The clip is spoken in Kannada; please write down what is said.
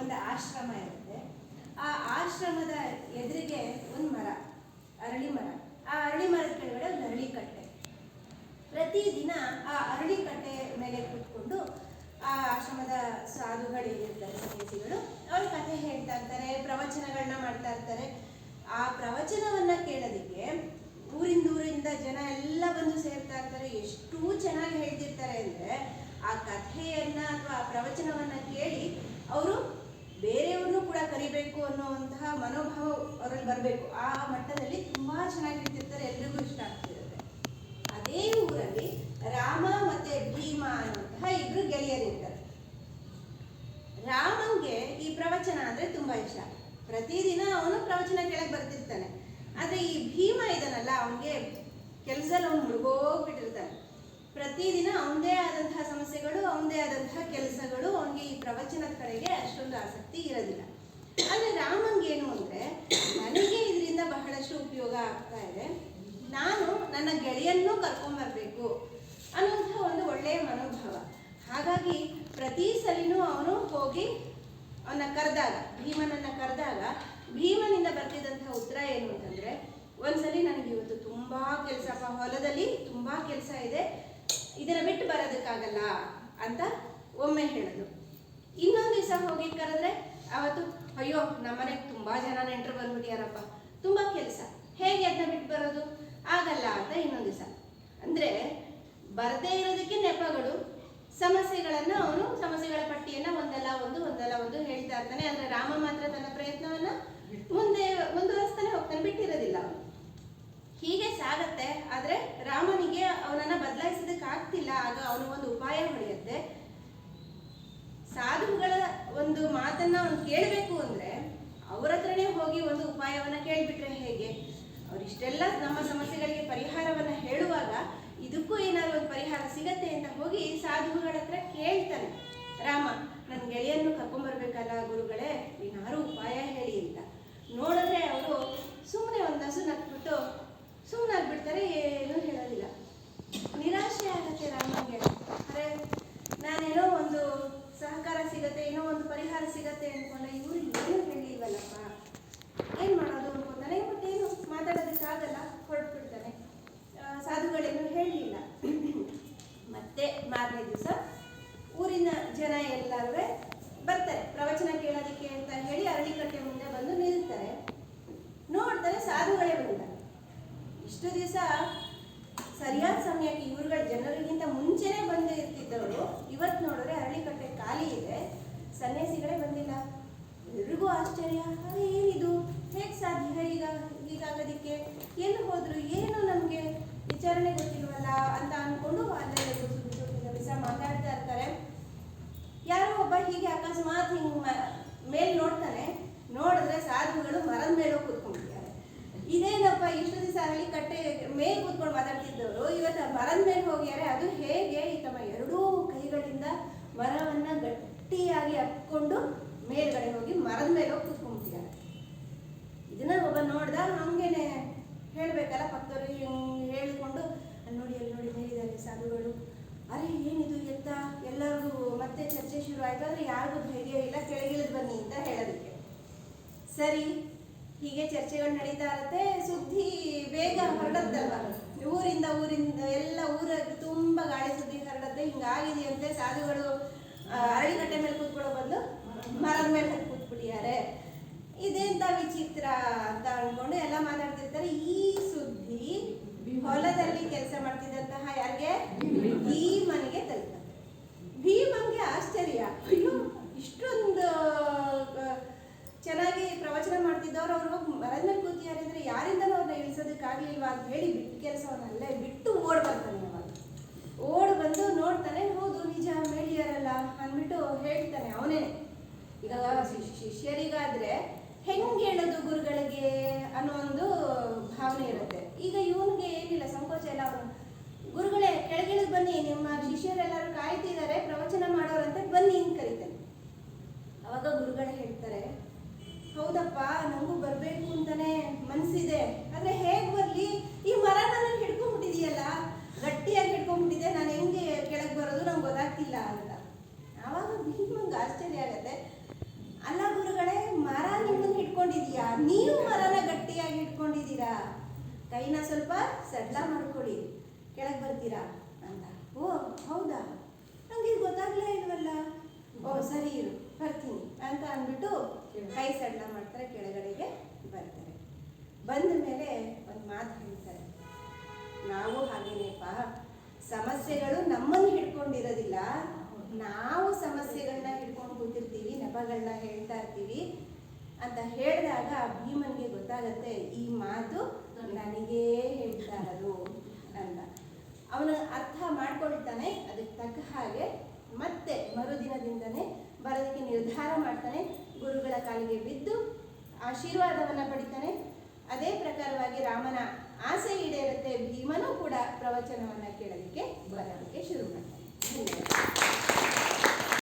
ಒಂದು ಆಶ್ರಮ ಇರುತ್ತೆ. ಆ ಆಶ್ರಮದ ಎದುರಿಗೆ ಒಂದು ಮರ, ಅರಳಿ ಮರ. ಆ ಅರಳಿ ಮರದ ಕೆಳಗಡೆ ಒಂದು ಅರಳಿ ಕಟ್ಟೆ. ಪ್ರತಿದಿನ ಆ ಅರಳಿ ಕಟ್ಟೆ ಮೇಲೆ ಕೂತ್ಕೊಂಡು ಆ ಆಶ್ರಮದ ಸಾಧುಗಳು ಏನಿರ್ತಾರೆ ಸನ್ಯಾಸಿಗಳು ಅವ್ರ ಕಥೆ ಹೇಳ್ತಾ ಇರ್ತಾರೆ ಪ್ರವಚನಗಳನ್ನ ಮಾಡ್ತಾ ಇರ್ತಾರೆ. ಆ ಪ್ರವಚನವನ್ನ ಕೇಳೋದಕ್ಕೆ ಊರಿಂದ ಊರಿಂದ ಜನ ಎಲ್ಲ ಬಂದು ಸೇರ್ತಾ ಇರ್ತಾರೆ. ಎಷ್ಟು ಚೆನ್ನಾಗಿ ಹೇಳ್ತಿರ್ತಾರೆ ಅಂದ್ರೆ ಆ ಕಥೆಯನ್ನ ಅಥವಾ ಆ ಪ್ರವಚನವನ್ನ ಕೇಳಿ ಅವರು ಬೇರೆಯವ್ರನ್ನೂ ಕೂಡ ಕರಿಬೇಕು ಅನ್ನುವಂತಹ ಮನೋಭಾವ ಅವರಲ್ಲಿ ಬರಬೇಕು. ಆ ಮಟ್ಟದಲ್ಲಿ ತುಂಬಾ ಚೆನ್ನಾಗಿರ್ತಿರ್ತಾರೆ ಎಲ್ರಿಗೂ ಇಷ್ಟ ಆಗ್ತಿರುತ್ತೆ. ಅದೇ ಊರಲ್ಲಿ ರಾಮ ಮತ್ತೆ ಭೀಮ ಅನ್ನುವಂತಹ ಇಬ್ರು ಗೆಳೆಯರಿರ್ತಾರೆ ರಾಮಂಗೆ ಈ ಪ್ರವಚನ ಅಂದ್ರೆ ತುಂಬಾ ಇಷ್ಟ. ಪ್ರತಿದಿನ ಅವನು ಪ್ರವಚನ ಕೆಳಗೆ ಬರ್ತಿರ್ತಾನೆ. ಆದ್ರೆ ಈ ಭೀಮ ಇದನ್ನಲ್ಲ, ಅವನಿಗೆ ಕೆಲಸದಲ್ಲಿ ಅವನು ಮುಳುಗೋಗ್ಬಿಟ್ಟಿರ್ತಾನೆ ಪ್ರತಿದಿನ ಅವನದೇ ಆದಂತಹ ಸಮಸ್ಯೆಗಳು, ಅವನದೇ ಆದಂತಹ ಕೆಲಸಗಳು, ಅವನಿಗೆ ಈ ಪ್ರವಚನದ ಕಡೆಗೆ ಅಷ್ಟೊಂದು ಆಸಕ್ತಿ ಇರೋದಿಲ್ಲ. ಆದರೆ ರಾಮಂಗೆ ಏನು ಅಂದ್ರೆ, ನನಗೆ ಇದರಿಂದ ಬಹಳಷ್ಟು ಉಪಯೋಗ ಆಗ್ತಾ ಇದೆ. ನಾನು ನನ್ನ ಗೆಳೆಯನ್ನು ಕರ್ಕೊಂಡ್ಬರ್ಬೇಕು ಅನ್ನುವಂಥ ಒಂದು ಒಳ್ಳೆಯ ಮನೋಭಾವ. ಹಾಗಾಗಿ ಪ್ರತಿ ಸಲಿನೂ ಅವನು ಹೋಗಿ ಅವನ ಕರೆದಾಗ, ಭೀಮನನ್ನ ಕರೆದಾಗ, ಭೀಮನಿಂದ ಬರ್ತಿದ್ದಂತಹ ಉತ್ತರ ಏನು ಅಂತಂದ್ರೆ, ಒಂದ್ಸಲಿ ನನಗೆ ಇವತ್ತು ತುಂಬಾ ಕೆಲಸ ಹೊಲದಲ್ಲಿ ತುಂಬಾ ಕೆಲಸ ಇದೆ. ಇದನ್ನ ಬಿಟ್ಟು ಬರೋದಕ್ಕಾಗಲ್ಲ ಅಂತ ಒಮ್ಮೆ ಹೇಳೋದು. ಇನ್ನೊಂದು ದಿವಸ ಹೋಗಿ ಕರೆದ್ರೆ ಅವತ್ತು ಅಯ್ಯೋ ನಮ್ಮನೆಗೆ ತುಂಬಾ ಜನ ನೆಂಟರು ಬಂದ್ಬಿಟ್ಟಿಯಾರಪ್ಪ ತುಂಬಾ ಕೆಲಸ ಹೇಗೆ ಅದನ್ನ ಬಿಟ್ಟು ಬರೋದು? ಆಗಲ್ಲ ಅಂತ ಇನ್ನೊಂದು ದಿವಸ. ಅಂದ್ರೆ ಬರದೇ ಇರೋದಕ್ಕೆ ನೆಪಗಳು ಸಮಸ್ಯೆಗಳನ್ನ ಅವನು ಸಮಸ್ಯೆಗಳ ಪಟ್ಟಿಯನ್ನ ಒಂದಲ್ಲ ಒಂದು ಒಂದಲ್ಲ ಒಂದು ಹೇಳ್ತಾ ಇರ್ತಾನೆ. ಅಂದರೆ ರಾಮ ಮಾತ್ರ ತನ್ನ ಪ್ರಯತ್ನವನ್ನ ಮುಂದೆ ಮುಂದುವರಿಸ್ತಾನೆ ಹೋಗ್ತಾನೆ ಬಿಟ್ಟಿರೋದಿಲ್ಲ ಅವನು. ಹೀಗೆ ಆದರೆ ರಾಮನಿಗೆ ಅವನನ್ನ ಬದಲಾಯಿಸೋದಕ್ಕೆ ಆಗ್ತಿಲ್ಲ. ಆಗ ಅವನು ಒಂದು ಉಪಾಯ ಹೊಡೆಯುತ್ತೆ. ಸಾಧುಗಳ ಒಂದು ಮಾತನ್ನ ಅವನು ಕೇಳಬೇಕು ಅಂದ್ರೆ ಅವ್ರ ಹತ್ರನೇ ಹೋಗಿ ಒಂದು ಉಪಾಯವನ್ನ ಕೇಳ್ಬಿಟ್ರೆ ಹೇಗೆ? ಅವರಿಷ್ಟೆಲ್ಲ ನಮ್ಮ ಸಮಸ್ಯೆಗಳಿಗೆ ಪರಿಹಾರವನ್ನ ಹೇಳುವಾಗ ಇದಕ್ಕೂ ಏನಾದ್ರು ಒಂದು ಪರಿಹಾರ ಸಿಗತ್ತೆ ಅಂತ ಹೋಗಿ ಸಾಧುಗಳ ಹತ್ರ ಕೇಳ್ತಾನೆ ರಾಮ ನನ್ನ ಗೆಳೆಯನ್ನು ಕರ್ಕೊಂಬರ್ಬೇಕಲ್ಲ ಗುರುಗಳೇ ಏನಾರು ಉಪಾಯ ಹೇಳಿ ಅಂತ ನೋಡಿದ್ರೆ ಅವರು ಸುಮ್ಮನೆ ಒಂದು ಹಸು ನಕ್ಬಿಟ್ಟು ಸುಮ್ಮನಾಗ್ಬಿಡ್ತಾರೆ ಏನೂ ಹೇಳೋದಿಲ್ಲ ನಿರಾಶೆ ಆಗತ್ತೆ ರಾಮಗೆ ಅರೆ ನಾನೇನೋ ಒಂದು ಸಹಕಾರ ಸಿಗತ್ತೆ ಏನೋ ಒಂದು ಪರಿಹಾರ ಸಿಗತ್ತೆ ಅನ್ಕೊಂಡೆ ಇವರು ಏನು ಹೇಳಿಲ್ವಲ್ಲಪ್ಪ ಏನ್ ಮಾಡೋದು ಅನ್ಕೊಂತಾನೆ ಬಟ್ ಏನು ಮಾತಾಡೋದಕ್ಕಾಗಲ್ಲ ಹೊರಟ್ಬಿಡ್ತಾನೆ ಆ, ಸಾಧುಗಳೇನು ಹೇಳಲಿಲ್ಲ ಮತ್ತೆ ಮಾರನೇ ದಿವಸ ಊರಿನ ಜನ ಎಲ್ಲರೂ ಬರ್ತಾರೆ ಪ್ರವಚನ ಕೇಳೋದಕ್ಕೆ ಅಂತ ಹೇಳಿ ಅರಳಿಕಟ್ಟೆ ಮುಂದೆ ಬಂದು ನಿಲ್ತಾರೆ ನೋಡ್ತಾರೆ ಸಾಧುಗಳೇ ಬಂದಿದ್ದಾರೆ ಇಷ್ಟು ದಿವಸ ಸರಿಯಾದ ಸಮಯಕ್ಕೆ ಇವ್ರುಗಳ ಜನರಿಗಿಂತ ಮುಂಚೆನೆ ಬಂದು ಇರ್ತಿದ್ದವರು ಇವತ್ತು ನೋಡಿದ್ರೆ ಅರಳಿಕಟ್ಟೆ ಖಾಲಿ ಇದೆ ಸನ್ಯಾಸಿಗಳೇ ಬಂದಿಲ್ಲ. ಎಲ್ರಿಗೂ ಆಶ್ಚರ್ಯ. ಅರೆ ಏನಿದು ಹೇಗೆ ಸಾಧ್ಯ? ಈಗ ಹೀಗಾಗೋದಿಕ್ಕೆ ಎಲ್ಲಿ ಹೋದ್ರು ಏನು ನಮಗೆ ವಿಚಾರಣೆ ಗೊತ್ತಿಲ್ವಲ್ಲ ಅಂತ ಅನ್ಕೊಂಡು ಅಲ್ಲೇ ಮಾತಾಡ್ತಾ ಇರ್ತಾರೆ. ಯಾರೋ ಒಬ್ಬ ಹೀಗೆ ಅಕಸ್ಮಾತ್ ಹಿಂಗ್ ಮೇಲ್ ನೋಡ್ತಾನೆ. ನೋಡಿದ್ರೆ ಸಾಧುಗಳು ಮರದ ಮೇಲೆ ಕೂತ್ಕೊಂಡಿದ್ದಾರೆ. ಇದೇನಪ್ಪ ಇಷ್ಟು ದಿವಸ ಆಗಲಿ ಕಟ್ಟೆ ಮೇಲ್ ಕೂತ್ಕೊಂಡು ಮಾತಾಡ್ತಿದ್ದವರು? ಇವತ್ತು ಮರದ ಮೇಲೆ ಹೋಗ್ಯಾರೆ ಅದು ಹೇಗೆ? ಈ ತಮ್ಮ ಎರಡೂ ಕೈಗಳಿಂದ ಮರವನ್ನ ಗಟ್ಟಿಯಾಗಿ ಹತ್ಕೊಂಡು ಮೇಲ್ಗಡೆ ಹೋಗಿ ಮರದ ಮೇಲೆ ಹೋಗಿ ಕೂತ್ಕೊಂಡ್ಬಿಟ್ಟಿದ್ದಾರೆ. ಇದನ್ನ ಒಬ್ಬ ನೋಡ್ದ ಹಂಗೇನೆ ಹೇಳ್ಬೇಕಲ್ಲ ಪಕ್ಕದವ್ರು, ಹಿಂಗ್ ಹೇಳ್ಕೊಂಡು ನೋಡಿ, ಅಲ್ಲಿ ನೋಡಿ ಮೇಲಿದ್ದಾರೆ ಸಾಧುಗಳು. ಅರೆ, ಏನಿದು ಎತ್ತ? ಎಲ್ಲರಿಗೂ ಮತ್ತೆ ಚರ್ಚೆ ಶುರು ಆಯ್ತು. ಆದ್ರೆ ಯಾರಿಗೂ ಧೈರ್ಯ ಇಲ್ಲ, ಕೆಳಗಿಳಿದ್ ಬನ್ನಿ ಅಂತ ಹೇಳೋದಕ್ಕೆ. ಸರಿ, ಹೀಗೆ ಚರ್ಚೆಗಳು ನಡೀತಾ ಇರುತ್ತೆ. ಸುದ್ದಿ ಬೇಗ ಹರಡತ್ತಲ್ವ? ಊರಿಂದ ಊರಿಂದ, ಎಲ್ಲ ಊರ ತುಂಬಾ ಗಾಳಿ ಸುದ್ದಿ ಹರಡತ್ತೆ. ಹಿಂಗಾಗಿದೆಯಂತೆ ಸಾಧುಗಳು. ಗಂಟೆ ಮೇಲೆ ಕೂತ್ಕೊಳ್ಳೋ ಬಂದು ಮರದ ಮೇಲೆ ಕೂತ್ಬಿಟ್ಟಿದ್ದಾರೆ. ಇದೆಂತ ವಿಚಿತ್ರ ಅಂತ ಅನ್ಕೊಂಡು ಎಲ್ಲ ಮಾತಾಡ್ತಿರ್ತಾರೆ. ಈ ಸುದ್ದಿ ಹೊಲದಲ್ಲಿ ಕೆಲಸ ಮಾಡ್ತಿದ್ದಂತಹ ಯಾರಿಗೆ? ಭೀಮನಿಗೆ ತಲುಪ ಭೀಮಂಗೆ ಆಶ್ಚರ್ಯ. ಅಯ್ಯೋ, ಇಷ್ಟೊಂದು ಚೆನ್ನಾಗಿ ಪ್ರವಚನ ಮಾಡ್ತಿದ್ದವ್ರು ಅವ್ರು ಹೋಗಿ ಮರದ ಮೇಲೆ ಕೂತಿದ್ದಾರೆ ಅಂದ್ರೆ ಯಾರಿಂದಲೂ ಅವ್ರನ್ನ ಇಳಿಸೋದಕ್ಕಾಗ್ಲಿಲ್ವಾ ಅಂತ ಹೇಳಿ ಬಿಟ್ಟು ಕೆಲಸವನ್ನ ಅಲ್ಲೇ ಬಿಟ್ಟು ಓಡ್ ಬರ್ತಾನೆ ಅವಾಗ. ಓಡ್ ಬಂದು ನೋಡ್ತಾನೆ, ಹೌದು ನಿಜ ಮೇಲಿಯಾರಲ್ಲ ಅಂದ್ಬಿಟ್ಟು ಹೇಳ್ತಾನೆ ಅವನೇ, ಈಗ ಶಿಷ್ಯರಿಗಾದ್ರೆ ಹೆಂಗೆ ಹೇಳೋದು ಗುರುಗಳಿಗೆ? ಅನ್ನೋ ಒಂದು ಭಾವನೆ ಇರುತ್ತೆ. ಈಗ ಇವನಿಗೆ ಏನಿಲ್ಲ, ಸಂಕೋಚ ಇಲ್ಲ. ಗುರುಗಳೇ, ಕೆಳಗಿಳಿದು ಬನ್ನಿ ನೀವು ಮರನ ಗಟ್ಟಿಯಾಗಿ ಇಟ್ಕೊಂಡಿದ್ದೀರಾ? ಕೈನ ಸ್ವಲ್ಪ ಸಡ್ಲ ಮಾಡ್ಕೊಳ್ಳಿ. ಕೆಳಗೆ ಬರ್ತೀರಾ? ಅಂತ. ಓ, ಹೌದಾ? ನನಗೆ ಗೊತ್ತಾಗ್ಲೇ ಇಲ್ವಲ್ಲ? ಓ, ಸರಿ ಇರು, ಬರ್ತೀನಿ ಅಂತ ಅಂದ್ಬಿಟ್ಟು ಕೈ ಸಡ್ಲ ಮಾಡ್ತಾರೆ, ಕೆಳಗಡೆಗೆ ಬರ್ತಾರೆ. ಬಂದ ಮೇಲೆ ಒಂದು ಮಾತು ಹೇಳ್ತಾರೆ. ನಾವು ಹಾಗೇನೇಪ್ಪ, ಸಮಸ್ಯೆಗಳು ನಮ್ಮನ್ನು ಹಿಡ್ಕೊಂಡಿರೋದಿಲ್ಲ. ನಾವು ಸಮಸ್ಯೆಗಳನ್ನ ಹಿಡ್ಕೊಂಡು ಕೂತಿರ್ತೀವಿ ನೆಪಗಳನ್ನ ಹೇಳ್ತಾ ಇರ್ತೀವಿ. ಅಂತ ಹೇಳಿದಾಗ ಭೀಮನಿಗೆ ಗೊತ್ತಾಗತ್ತೆ, ಈ ಮಾತು ನನಗೇ ಹೇಳ್ತಾ ಅಂತ. ಅವನು ಅರ್ಥ ಮಾಡ್ಕೊಳ್ತಾನೆ, ಅದಕ್ಕೆ ತಕ್ಕ ಹಾಗೆ ಮತ್ತೆ ಮರುದಿನದಿಂದನೇ ಬರೋದಕ್ಕೆ ನಿರ್ಧಾರ ಮಾಡ್ತಾನೆ, ಗುರುಗಳ ಕಾಲಿಗೆ ಬಿದ್ದು ಆಶೀರ್ವಾದವನ್ನ ಪಡಿತಾನೆ. ಅದೇ ಪ್ರಕಾರವಾಗಿ ರಾಮನ ಆಸೆ ಈಡೇರುತ್ತೆ, ಭೀಮನೂ ಕೂಡ ಪ್ರವಚನವನ್ನು ಕೇಳೋದಕ್ಕೆ ಬರೋದಕ್ಕೆ ಶುರು ಮಾಡ್ತಾನೆ.